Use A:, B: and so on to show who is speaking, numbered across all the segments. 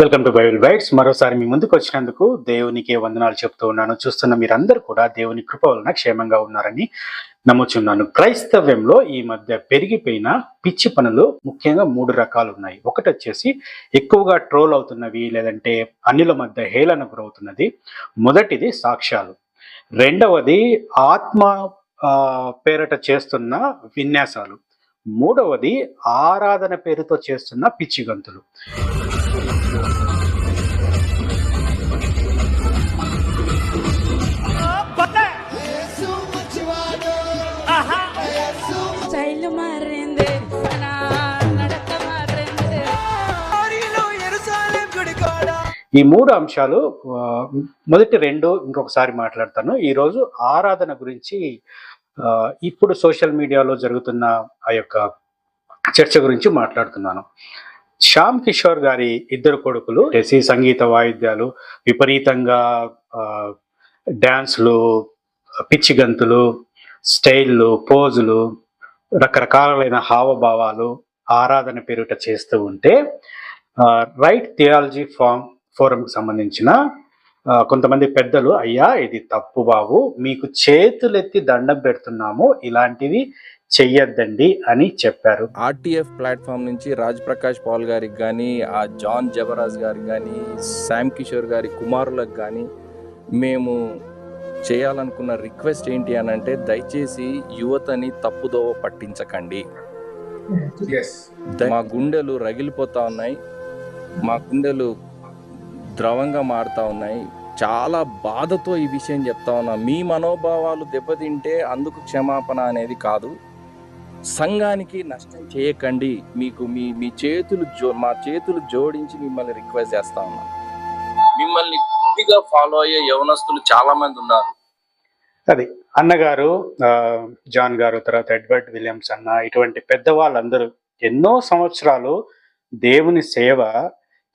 A: Welcome to Bible bytes. మరోసారి మీ ముందుకు వచ్చినందుకు దేవునికి వందనాలు చెప్తూ ఉన్నాను. చూస్తున్న మీరందరూ కూడా దేవుని కృప వలన క్షేమంగా ఉన్నారని నమ్ముచున్నాను. క్రైస్తవ్యంలో ఈ మధ్య పెరిగిపోయిన పిచ్చి పనులు ముఖ్యంగా మూడు రకాలు ఉన్నాయి. ఒకటి వచ్చేసి ఎక్కువగా ట్రోల్ అవుతున్నవి లేదంటే అన్యుల మధ్య హేళన గురవుతున్నది. మొదటిది సాక్ష్యాలు. రెండవది ఆత్మ పేరట చేస్తున్న విన్యాసాలు. మూడవది ఆరాధన పేరుతో చేస్తున్న పిచ్చి గంతులు
B: మారింది
A: ఈ మూడు అంశాలు మొదటి రెండు ఇంకొకసారి మాట్లాడతాను. ఈరోజు ఆరాధన గురించి ఇప్పుడు సోషల్ మీడియాలో జరుగుతున్న ఆ యొక్క చర్చ గురించి మాట్లాడుతున్నాను. శ్యామ్ కిషోర్ గారి ఇద్దరు కొడుకులు ఎస్సీ సంగీత వాయిద్యాలు విపరీతంగా డ్యాన్స్లు పిచ్చి గంతులు స్టైళ్ళు పోజులు రకరకాలైన హావభావాలు ఆరాధన పేరుట చేస్తూ ఉంటే రైట్ థియాలజీ ఫామ్ ఫోరంకి సంబంధించిన కొంతమంది పెద్దలు అయ్యా ఇది తప్పు బాబు మీకు చేతులెత్తి దండం పెడుతున్నాము ఇలాంటివి చెయ్యొద్దండి అని చెప్పారు.
C: ఆర్టీఎఫ్ ప్లాట్ఫామ్ నుంచి రాజ్ ప్రకాష్ పాల్ గారికి కానీ ఆ జాన్ జబరాజ్ గారికి కానీ శామ్ కిషోర్ గారి కుమారులకు కానీ మేము చేయాలనుకున్న రిక్వెస్ట్ ఏంటి అని అంటే దయచేసి యువతని తప్పుదోవ పట్టించకండి. మా గుండెలు రగిలిపోతా ఉన్నాయి. మా గుండెలు ద్రవంగా మారుతా ఉన్నాయి. చాలా బాధతో ఈ విషయం చెప్తా ఉన్నా. మీ మనోభావాలు దెబ్బతింటే అందుకు క్షమాపణ అనేది కాదు. సంఘానికి నష్టం చేయకండి. మీకు మీ మీ చేతులు జో మా చేతులు జోడించి మిమ్మల్ని రిక్వెస్ట్ చేస్తా ఉన్నా. మిమ్మల్ని గుడ్డిగా ఫాలో అయ్యే యవనస్తులు చాలా మంది ఉన్నారు.
A: అది అన్నగారు జాన్ గారు తర్వాత ఎడ్వర్డ్ విలియమ్స్ అన్న ఇటువంటి పెద్దవాళ్ళందరూ ఎన్నో సంవత్సరాలు దేవుని సేవ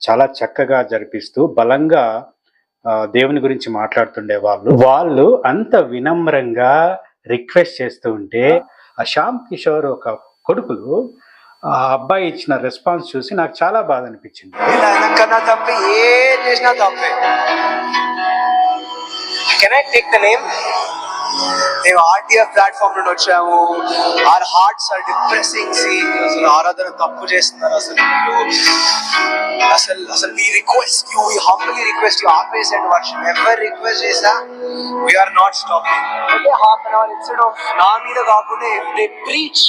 A: చాలా చక్కగా జరిపిస్తూ బలంగా దేవుని గురించి మాట్లాడుతుండే వాళ్ళు. వాళ్ళు అంత వినమ్రంగా రిక్వెస్ట్ చేస్తూ ఉంటే ఆ శ్యామ్ కిషోర్ ఒక కొడుకులు ఆ అబ్బాయి ఇచ్చిన రెస్పాన్స్ చూసి నాకు చాలా బాధ అనిపించింది.
D: తప్పి ఏం చేసినా తప్పే. Can I take the name మేము ఆర్టీఎఫ్ ప్లాట్ఫామ్ నుండి వచ్చాము. ఆర్ హార్ట్స్ ఆర్ డిప్రెసింగ్ సి అసలు ఆరాధన తప్పు చేస్తున్నారు అసలు అసలు అసలు మీ request you humbly request you ఆపేసండి వర్షం. ఎవరు రిక్వెస్ట్ చేసినా వీఆర్ నాట్ స్టాపింగ్ అంటే half an hour instead of నా మీద కాకుండా they preach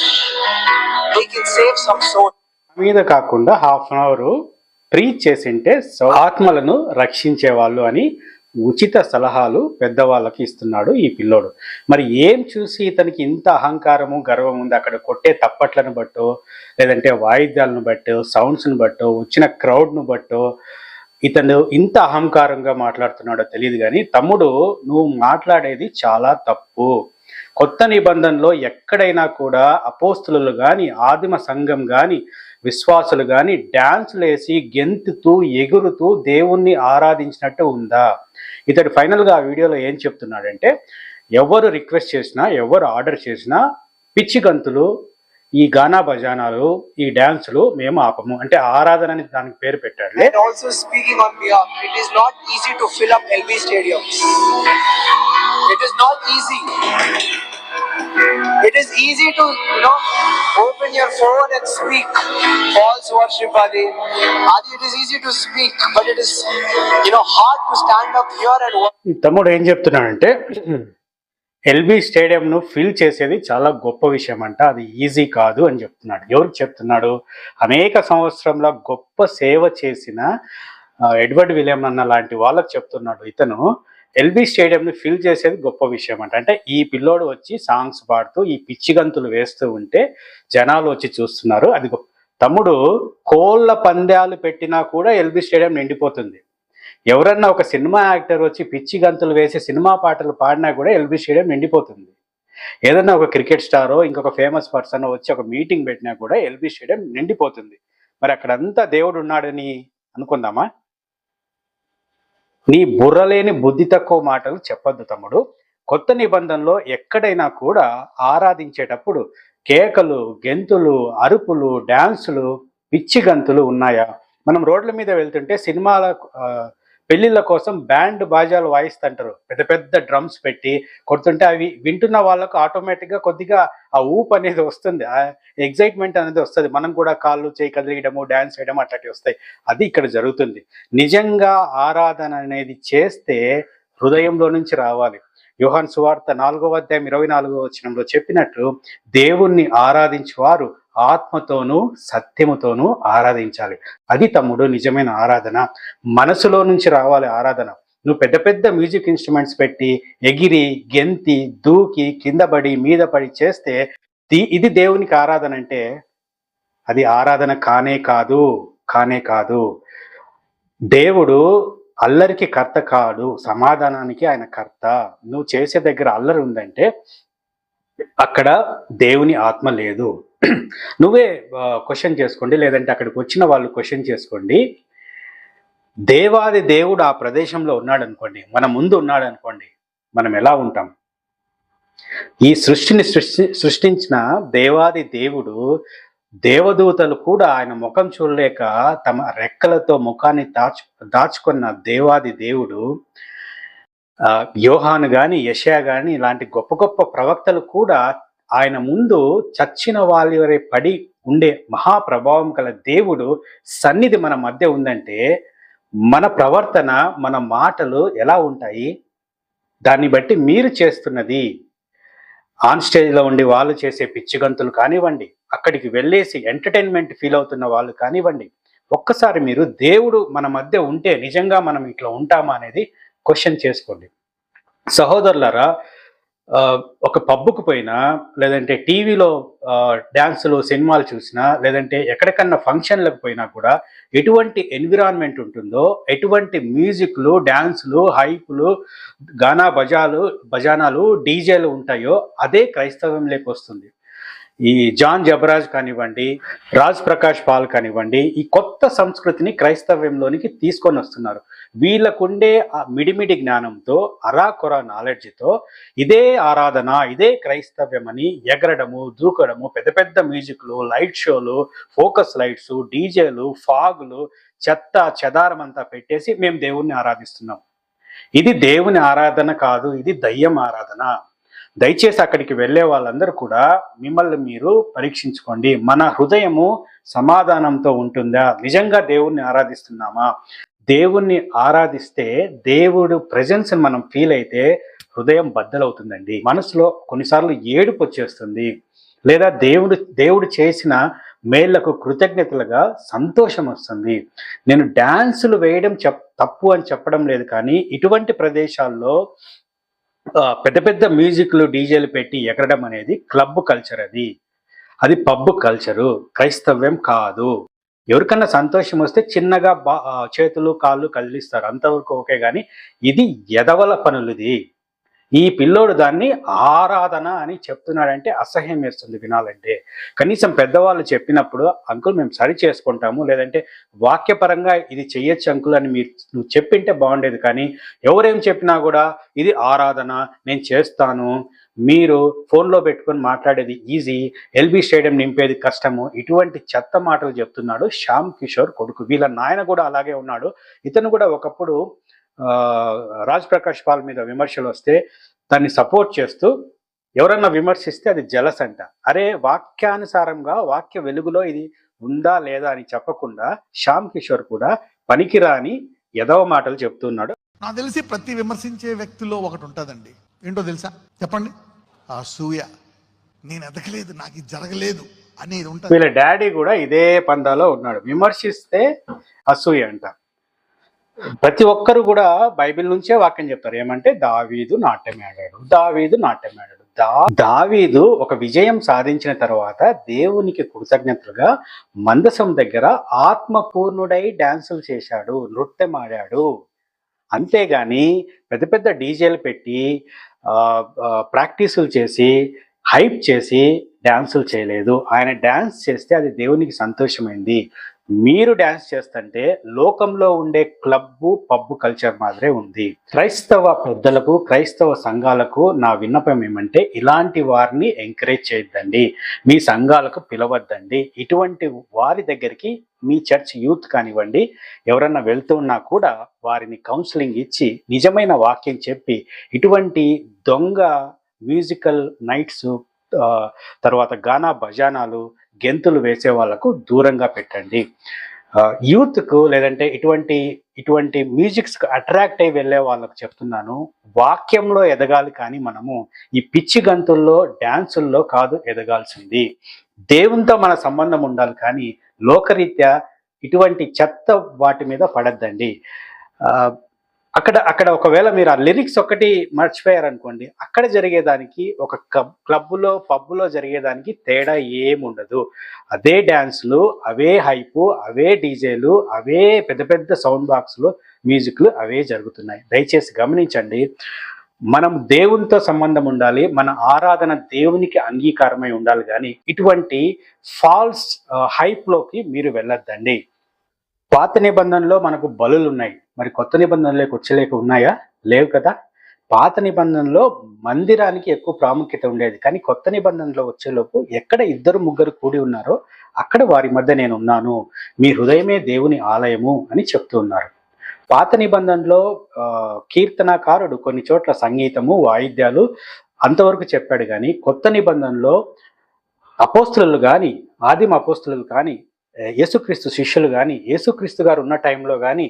D: they can save some soul
A: మీద కాకుండా హాఫ్ అన్ అవర్ ప్రీచ్ చేసింటే సో- ఆత్మలను రక్షించే వాళ్ళు అని ఉచిత సలహాలు పెద్దవాళ్ళకి ఇస్తున్నాడు ఈ పిల్లోడు. మరి ఏం చూసి ఇతనికి ఇంత అహంకారము గర్వం ఉంది? అక్కడ కొట్టే తప్పట్లను బట్టో లేదంటే వాయిద్యాలను బట్టో సౌండ్స్ను బట్టో వచ్చిన క్రౌడ్ను బట్టో ఇతను ఇంత అహంకారంగా మాట్లాడుతున్నాడో తెలియదు కానీ తమ్ముడు నువ్వు మాట్లాడేది చాలా తప్పు. కొత్త నిబంధనలో ఎక్కడైనా కూడా అపోస్తులు కానీ ఆదిమ సంఘం కానీ విశ్వాసులు కానీ డ్యాన్సులు వేసి గెంతుతూ ఎగురుతూ దేవుణ్ణి ఆరాధించినట్టు ఉందా? ఇతడు ఫైనల్గా ఆ వీడియోలో ఏం చెప్తున్నాడంటే ఎవరు రిక్వెస్ట్ చేసినా ఎవరు ఆర్డర్ చేసినా పిచ్చి గంతులు ఈ గానా భజానాలు ఈ డాన్సులు మేము ఆపము అంటే ఆరాధన అని దానికి పేరు పెట్టాడు
D: And also speaking on behalf, it is not easy to fill up LB stadiums. It is not easy. It is easy to, you know, open your phone and speak false worship, Adi. Adi, it is easy to speak, but it is, you know, hard to stand up here and work.
A: ఈ తమ్ముడు ఏం చెప్తున్నాడంటే LB స్టేడియంను fill చేసేది చాలా గొప్ప విషయం అంట అది ఈజీ కాదు అని చెప్తున్నాడు ఎవరికి చెప్తున్నాడు అనేక సంవత్సరంలో గొప్ప సేవ చేసిన ఆ, ఎడ్వర్డ్ విలియం అన్న లాంటి వాళ్ళకి చెప్తున్నాడు ఇతను ఎల్బీ స్టేడియంని ఫిల్ చేసేది గొప్ప విషయం అంట అంటే ఈ పిల్లోడు వచ్చి సాంగ్స్ పాడుతూ ఈ పిచ్చి గంతులు వేస్తూ ఉంటే జనాలు వచ్చి చూస్తున్నారు. అది గొప్ప తమ్ముడు కోళ్ళ పందాలు పెట్టినా కూడా ఎల్బీ స్టేడియం నిండిపోతుంది. ఎవరన్నా ఒక సినిమా యాక్టర్ వచ్చి పిచ్చి గంతులు వేసి సినిమా పాటలు పాడినా కూడా ఎల్బీ స్టేడియం నిండిపోతుంది. ఏదన్నా ఒక క్రికెట్ స్టారో ఇంకొక ఫేమస్ పర్సన్ వచ్చి ఒక మీటింగ్ పెట్టినా కూడా ఎల్బీ స్టేడియం నిండిపోతుంది. మరి అక్కడంతా దేవుడు ఉన్నాడని అనుకుందామా? నీ బుర్రలేని బుద్ధి తక్కువ మాటలు చెప్పొద్దు తమ్ముడు. కొత్త నిబంధనలో ఎక్కడైనా కూడా ఆరాధించేటప్పుడు కేకలు గెంతులు అరుపులు డ్యాన్సులు పిచ్చి గంతులు ఉన్నాయా? మనం రోడ్ల మీద వెళ్తుంటే సినిమాల పెళ్ళిళ్ళ కోసం బ్యాండ్ బాజాలు వాయిస్తుంటారు. పెద్ద పెద్ద డ్రమ్స్ పెట్టి కొడుతుంటే అవి వింటున్న వాళ్ళకు ఆటోమేటిక్గా కొద్దిగా ఆ ఊపు అనేది వస్తుంది. ఆ ఎగ్జైట్మెంట్ అనేది వస్తుంది. మనం కూడా కాళ్ళు చేయి కదిలియడము డ్యాన్స్ వేయడం అట్లాంటివి వస్తాయి. అది ఇక్కడ జరుగుతుంది. నిజంగా ఆరాధన అనేది చేస్తే హృదయంలో నుంచి రావాలి. యోహాన్ సువార్త నాలుగవ అధ్యాయం ఇరవై నాలుగవ వచనంలో చెప్పినట్లు దేవుణ్ణి ఆరాధించువారు ఆత్మతోనూ సత్యముతోనూ ఆరాధించాలి. అది తమ్ముడు నిజమైన ఆరాధన. మనసులో నుంచి రావాలి ఆరాధన. నువ్వు పెద్ద పెద్ద మ్యూజిక్ ఇన్స్ట్రుమెంట్స్ పెట్టి ఎగిరి గెంతి దూకి కింద పడి మీద పడి చేస్తే ఇది దేవునికి ఆరాధన అంటే అది ఆరాధన కానే కాదు కానే కాదు. దేవుడు అల్లరికి కర్త కాడు సమాధానానికి ఆయన కర్త. నువ్వు చేసే దగ్గర అల్లరి ఉందంటే అక్కడ దేవుని ఆత్మ లేదు. నువ్వే క్వశ్చన్ చేసుకోండి లేదంటే అక్కడికి వచ్చిన వాళ్ళు క్వశ్చన్ చేసుకోండి. దేవాది దేవుడు ఆ ప్రదేశంలో ఉన్నాడు అనుకోండి మన ముందు ఉన్నాడు అనుకోండి మనం ఎలా ఉంటాం? ఈ సృష్టిని సృష్టి సృష్టించిన దేవాది దేవుడు దేవదూతలు కూడా ఆయన ముఖం చూడలేక తమ రెక్కలతో ముఖాన్ని దాచు దాచుకున్న దేవాది దేవుడు యోహాను కానీ యషయా కానీ ఇలాంటి గొప్ప గొప్ప ప్రవక్తలు కూడా ఆయన ముందు చచ్చిన వాళ్ళ వరే పడి ఉండే మహాప్రభావం గల దేవుడు సన్నిధి మన మధ్య ఉందంటే మన ప్రవర్తన మన మాటలు ఎలా ఉంటాయి? దాన్ని బట్టి మీరు చేస్తున్నది. ఆన్ స్టేజ్లో ఉండి వాళ్ళు చేసే పిచ్చిగంతులు కానివ్వండి అక్కడికి వెళ్ళేసి ఎంటర్టైన్మెంట్ ఫీల్ అవుతున్న వాళ్ళు కానివ్వండి ఒక్కసారి మీరు దేవుడు మన మధ్య ఉంటే నిజంగా మనం ఇట్లా ఉంటామా అనేది క్వశ్చన్ చేసుకోండి. సహోదరులారా ఒక పబ్బుకు పోయినా లేదంటే టీవీలో డ్యాన్సులు సినిమాలు చూసినా లేదంటే ఎక్కడికన్నా ఫంక్షన్లకు పోయినా కూడా ఎటువంటి ఎన్విరాన్మెంట్ ఉంటుందో ఎటువంటి మ్యూజిక్లు డ్యాన్సులు హైపులు గానా బజాలు భజానాలు డీజేలు ఉంటాయో అదే క్రైస్తవంలోకి వస్తుంది. ఈ జాన్ జబరాజ్ కానివ్వండి రాజ్ ప్రకాష్ పాల్ కానివ్వండి ఈ కొత్త సంస్కృతిని క్రైస్తవ్యంలోనికి తీసుకొని వస్తున్నారు. వీళ్ళకుండే ఆ మిడిమిడి జ్ఞానంతో అరాకొర నాలెడ్జ్తో ఇదే ఆరాధన ఇదే క్రైస్తవ్యం అని ఎగరడము దూకడము పెద్ద పెద్ద మ్యూజిక్లు లైట్ షోలు ఫోకస్ లైట్స్ డీజేలు ఫాగులు చెత్త చెదారం అంతా పెట్టేసి మేము దేవుణ్ణి ఆరాధిస్తున్నాం. ఇది దేవుని ఆరాధన కాదు ఇది దయ్యం ఆరాధన. దయచేసి అక్కడికి వెళ్ళే వాళ్ళందరూ కూడా మిమ్మల్ని మీరు పరీక్షించుకోండి. మన హృదయము సమాధానంతో ఉంటుందా? నిజంగా దేవుణ్ణి ఆరాధిస్తున్నామా? దేవుణ్ణి ఆరాధిస్తే దేవుడు ప్రజెన్స్ని మనం ఫీల్ అయితే హృదయం బద్దలవుతుందండి. మనసులో కొన్నిసార్లు ఏడుపు వచ్చేస్తుంది. లేదా దేవుడు దేవుడు చేసిన మేళ్ళకు కృతజ్ఞతలుగా సంతోషం వస్తుంది. నేను డ్యాన్సులు వేయడం చెప్ తప్పు అని చెప్పడం లేదు కానీ ఇటువంటి ప్రదేశాల్లో పెద్ద పెద్ద మ్యూజిక్లు డీజేలు పెట్టి ఎగరడం అనేది క్లబ్ కల్చర్ అది. అది పబ్ కల్చరు క్రైస్తవ్యం కాదు. ఎవరికన్నా సంతోషం వస్తే చిన్నగా బా చేతులు కాళ్ళు కదిలిస్తారు. అంతవరకు ఓకే కానీ ఇది ఎదవల పనులుది. ఈ పిల్లోడు దాన్ని ఆరాధన అని చెప్తున్నాడంటే అసహ్యం వేస్తుంది వినాలంటే. కనీసం పెద్దవాళ్ళు చెప్పినప్పుడు అంకుల్ మేము సరి చేసుకుంటాము. లేదంటే వాక్యపరంగా ఇది చెయ్యొచ్చు అంకుల్ అని మీరు నువ్వు చెప్పింటే బాగుండేది. కానీ ఎవరేం చెప్పినా కూడా ఇది ఆరాధన నేను చేస్తాను. మీరు ఫోన్లో పెట్టుకొని మాట్లాడేది ఈజీ. ఎల్బీ స్టేడియం నింపేది కష్టము. ఇటువంటి చెత్త మాటలు చెప్తున్నాడు శ్యామ్ కిషోర్ కొడుకు. వీళ్ళ నాయన కూడా అలాగే ఉన్నాడు. ఇతను కూడా ఒకప్పుడు రాజ్ ప్రకాష్ పాల్ మీద విమర్శలు వస్తే దాన్ని సపోర్ట్ చేస్తూ ఎవరన్నా విమర్శిస్తే అది జలస్ అంట అరే వాక్యానుసారంగా వాక్య వెలుగులో ఇది ఉందా లేదా అని చెప్పకుండా శ్యామ్ కిషోర్ కూడా పనికిరాని ఎదవ మాటలు చెప్తున్నాడు.
E: నాకు తెలిసి ప్రతి విమర్శించే వ్యక్తిలో ఒకటి ఉంటుందండి. ఏంటో తెలుసా? చెప్పండి. ఆ సూయ నేను ఎదగలేదు నాకు ఇది జరగలేదు అనేది ఉంటుంది.
A: వీళ్ళ డాడీ కూడా ఇదే పందాలో ఉన్నాడు. విమర్శిస్తే అసూయ అంట. ప్రతి ఒక్కరు కూడా బైబిల్ నుంచే వాక్యం చెప్తారు. ఏమంటే దావీదు నాట్యం ఆడాడు దావీదు నాట్యం ఆడాడు దా దావీదు ఒక విజయం సాధించిన తర్వాత దేవునికి కృతజ్ఞతలుగా మందసం దగ్గర ఆత్మపూర్ణుడై డాన్సులు చేశాడు నృత్యం ఆడాడు అంతేగాని పెద్ద పెద్ద డీజేలు పెట్టి ప్రాక్టీసులు చేసి హైప్ చేసి డ్యాన్సులు చేయలేదు. ఆయన డ్యాన్స్ చేస్తే అది దేవునికి సంతోషమైంది. మీరు డ్యాన్స్ చేస్తుంటే లోకంలో ఉండే క్లబ్బు పబ్బు కల్చర్ మాదిరే ఉంది. క్రైస్తవ పెద్దలకు క్రైస్తవ సంఘాలకు నా విన్నపం ఏమంటే ఇలాంటి వారిని ఎంకరేజ్ చేయొద్దండి. మీ సంఘాలకు పిలవద్దండి. ఇటువంటి వారి దగ్గరికి మీ చర్చ్ యూత్ కానివ్వండి ఎవరన్నా వెళ్తున్నా కూడా వారిని కౌన్సిలింగ్ ఇచ్చి నిజమైన వాక్యం చెప్పి ఇటువంటి దొంగ మ్యూజికల్ నైట్స్ తర్వాత గానా భజానాలు గెంతులు వేసే వాళ్ళకు దూరంగా పెట్టండి. యూత్కు లేదంటే ఇటువంటి ఇటువంటి మ్యూజిక్స్కి అట్రాక్ట్ అయి వెళ్ళే వాళ్ళకు చెప్తున్నాను. వాక్యంలో ఎదగాలి కానీ మనము ఈ పిచ్చి గంతుల్లో డ్యాన్సుల్లో కాదు ఎదగాల్సింది. దేవునితో మన సంబంధం ఉండాలి కానీ లోకరీత్యా ఇటువంటి చెత్త వాటి మీద పడద్దండి. అక్కడ అక్కడ ఒకవేళ మీరు ఆ లిరిక్స్ ఒకటి మర్చిపోయారనుకోండి అక్కడ జరిగేదానికి ఒక క్లబ్ క్లబ్లో పబ్లో జరిగేదానికి తేడా ఏముండదు. అదే డ్యాన్స్లు అవే హైపు అవే డీజేలు అవే పెద్ద పెద్ద సౌండ్ బాక్స్లు మ్యూజిక్లు అవే జరుగుతున్నాయి. దయచేసి గమనించండి మనం దేవునితో సంబంధం ఉండాలి మన ఆరాధన దేవునికి అంగీకారమై ఉండాలి కానీ ఇటువంటి ఫాల్స్ హైప్లోకి మీరు వెళ్ళొద్దండి. పాత నిబంధనలో మనకు బలులు ఉన్నాయి మరి కొత్త నిబంధనలకు వచ్చలేక ఉన్నాయా? లేవు కదా. పాత నిబంధనలో మందిరానికి ఎక్కువ ప్రాముఖ్యత ఉండేది. కానీ కొత్త నిబంధనలో వచ్చేలోపు ఎక్కడ ఇద్దరు ముగ్గురు కూడి ఉన్నారో అక్కడ వారి మధ్య నేను ఉన్నాను. మీ హృదయమే దేవుని ఆలయము అని చెప్తూ ఉన్నారు. పాత నిబంధనలో కీర్తనకారుడు కొన్ని చోట్ల సంగీతము వాయిద్యాలు అంతవరకు చెప్పాడు కానీ కొత్త నిబంధనలో అపోస్తులు కానీ ఆదిమ అపోస్తులు కానీ యేసుక్రీస్తు శిష్యులు కానీ యేసుక్రీస్తు గారు ఉన్న టైంలో కానీ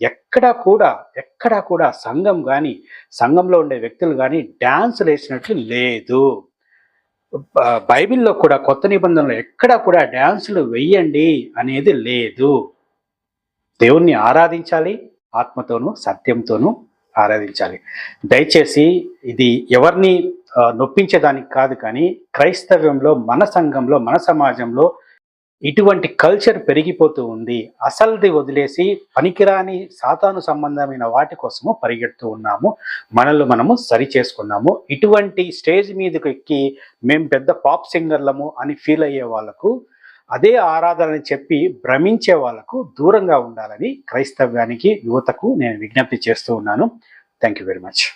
A: ఎక్కడా కూడా ఎక్కడా కూడా సంఘం కానీ సంఘంలో ఉండే వ్యక్తులు కానీ డ్యాన్సులు వేసినట్లు లేదు. బైబిల్లో కూడా కొత్త నిబంధనలు ఎక్కడా కూడా డ్యాన్సులు వెయ్యండి అనేది లేదు. దేవుణ్ణి ఆరాధించాలి ఆత్మతోనూ సత్యంతోనూ ఆరాధించాలి. దయచేసి ఇది ఎవరిని నొప్పించేదానికి కాదు కానీ క్రైస్తవ్యంలో మన సంఘంలో మన సమాజంలో ఇటువంటి కల్చర్ పెరిగిపోతూ ఉంది. అసలుది వదిలేసి పనికిరాని సాతాను సంబంధమైన వాటి కోసము పరిగెడుతూ ఉన్నాము. మనల్ని మనము సరి చేసుకున్నాము. ఇటువంటి స్టేజ్ మీదకి ఎక్కి మేము పెద్ద పాప్ సింగర్లము అని ఫీల్ అయ్యే వాళ్ళకు అదే ఆరాధనని చెప్పి భ్రమించే వాళ్ళకు దూరంగా ఉండాలని క్రైస్తవ్యానికి యువతకు నేను విజ్ఞప్తి చేస్తూ ఉన్నాను. Thank you very much